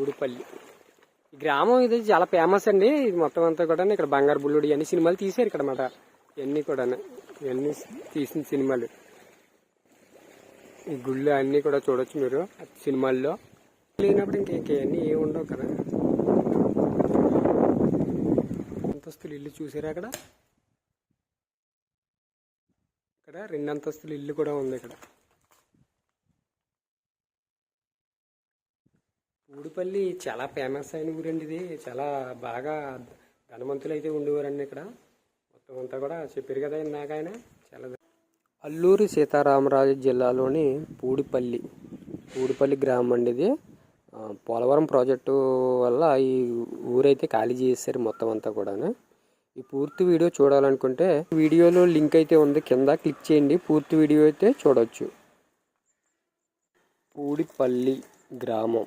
ఊడిపల్లి. ఈ గ్రామం ఇది చాలా ఫేమస్ అండి. ఇది మొత్తం అంతా కూడా ఇక్కడ బంగారు బుల్లుడు ఇవన్నీ సినిమాలు తీశారు ఇక్కడ మాట ఇవన్నీ కూడా ఇవన్నీ తీసిన సినిమాలు. ఈ గుళ్ళు అన్నీ కూడా చూడొచ్చు మీరు సినిమాల్లో. లేనప్పుడు ఇంకా ఇంకేమన్నీ ఏమి ఉండవు కదా. అంతస్తులు ఇల్లు చూసారా అక్కడ? ఇక్కడ రెండు అంతస్తులు ఇల్లు కూడా ఉంది ఇక్కడ. ఊడిపల్లి చాలా ఫేమస్ అయిన ఊరండి ఇది. చాలా బాగా ధనవంతులు అయితే ఉండేవారండి ఇక్కడ. మొత్తం అంతా కూడా చెప్పారు కదా ఇందాక ఆయన. చాలా అల్లూరి సీతారామరాజు జిల్లాలోని పూడిపల్లి పూడిపల్లి గ్రామం అండి ఇది. పోలవరం ప్రాజెక్టు వల్ల ఈ ఊరైతే ఖాళీ చేశారు మొత్తం అంతా కూడా ఈ పూర్తి వీడియో చూడాలనుకుంటే వీడియోలో లింక్ అయితే ఉంది. కింద క్లిక్ చేయండి. పూర్తి వీడియో అయితే చూడవచ్చు పూడిపల్లి గ్రామం.